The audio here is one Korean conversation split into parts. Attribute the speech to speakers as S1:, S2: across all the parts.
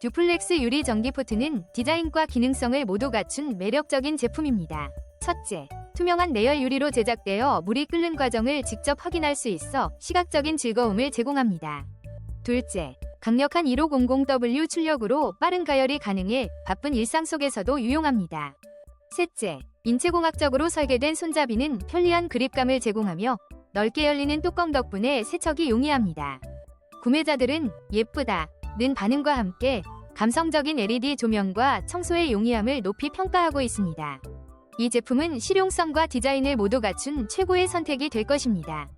S1: 듀플렉스 유리 전기포트는 디자인과 기능성을 모두 갖춘 매력적인 제품입니다. 첫째, 투명한 내열 유리로 제작되어 물이 끓는 과정을 직접 확인할 수 있어 시각적인 즐거움을 제공합니다. 둘째, 강력한 1500W 출력으로 빠른 가열이 가능해 바쁜 일상 속에서도 유용합니다. 셋째, 인체공학적으로 설계된 손잡이는 편리한 그립감을 제공하며 넓게 열리는 뚜껑 덕분에 세척이 용이합니다. 구매자들은 예쁘다, 는 반응과 함께 감성적인 LED 조명과 청소의 용이함을 높이 평가하고 있습니다. 이 제품은 실용성과 디자인을 모두 갖춘 최고의 선택이 될 것입니다.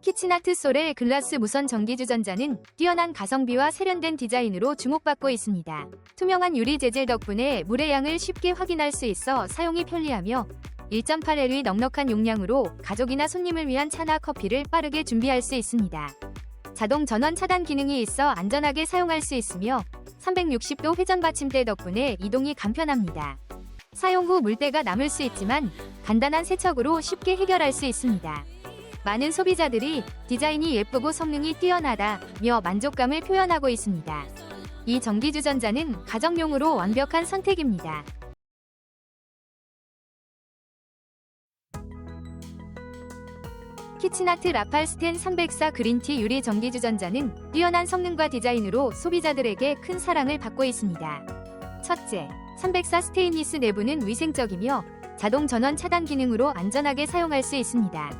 S1: 키치나트 소렐 글라스 무선 전기주전자는 뛰어난 가성비와 세련된 디자인으로 주목받고 있습니다. 투명한 유리 재질 덕분에 물의 양을 쉽게 확인할 수 있어 사용이 편리하며 1.8L의 넉넉한 용량으로 가족이나 손님을 위한 차나 커피를 빠르게 준비할 수 있습니다. 자동 전원 차단 기능이 있어 안전하게 사용할 수 있으며 360도 회전 받침대 덕분에 이동이 간편합니다. 사용 후 물때가 남을 수 있지만 간단한 세척으로 쉽게 해결할 수 있습니다. 많은 소비자들이 디자인이 예쁘고 성능이 뛰어나다며 만족감을 표현하고 있습니다. 이 전기주전자는 가정용으로 완벽한 선택입니다. 키치나트 라팔스텐 304 그린티 유리 전기주전자는 뛰어난 성능과 디자인으로 소비자들에게 큰 사랑을 받고 있습니다. 첫째, 304 스테인리스 내부는 위생적이며 자동 전원 차단 기능으로 안전하게 사용할 수 있습니다.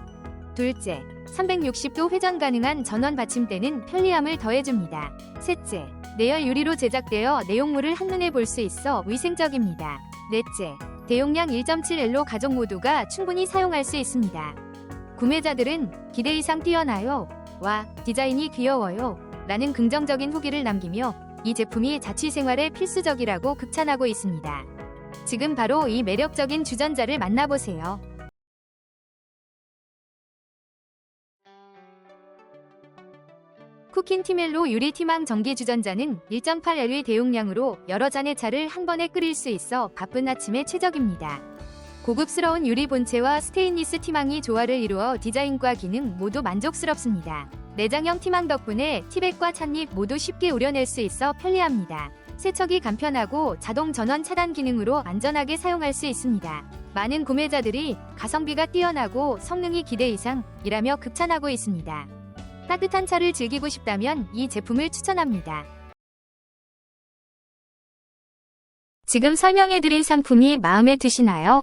S1: 둘째, 360도 회전 가능한 전원 받침대는 편리함을 더해줍니다. 셋째, 내열 유리로 제작되어 내용물을 한눈에 볼 수 있어 위생적입니다. 넷째, 대용량 1.7L로 가족 모두가 충분히 사용할 수 있습니다. 구매자들은 기대 이상 뛰어나요. 와, 디자인이 귀여워요. 라는 긍정적인 후기를 남기며 이 제품이 자취 생활에 필수적이라고 극찬하고 있습니다. 지금 바로 이 매력적인 주전자를 만나보세요. 쿠킨 티멜로 유리 티망 전기 주전자는 1.8L의 대용량으로 여러 잔의 차를 한 번에 끓일 수 있어 바쁜 아침에 최적입니다. 고급스러운 유리 본체와 스테인리스 티망이 조화를 이루어 디자인과 기능 모두 만족스럽습니다. 내장형 티망 덕분에 티백과 찻잎 모두 쉽게 우려낼 수 있어 편리합니다. 세척이 간편하고 자동 전원 차단 기능으로 안전하게 사용할 수 있습니다. 많은 구매자들이 가성비가 뛰어나고 성능이 기대 이상이라며 극찬하고 있습니다. 따뜻한 차를 즐기고 싶다면 이 제품을 추천합니다. 지금 설명해드린 상품이 마음에 드시나요?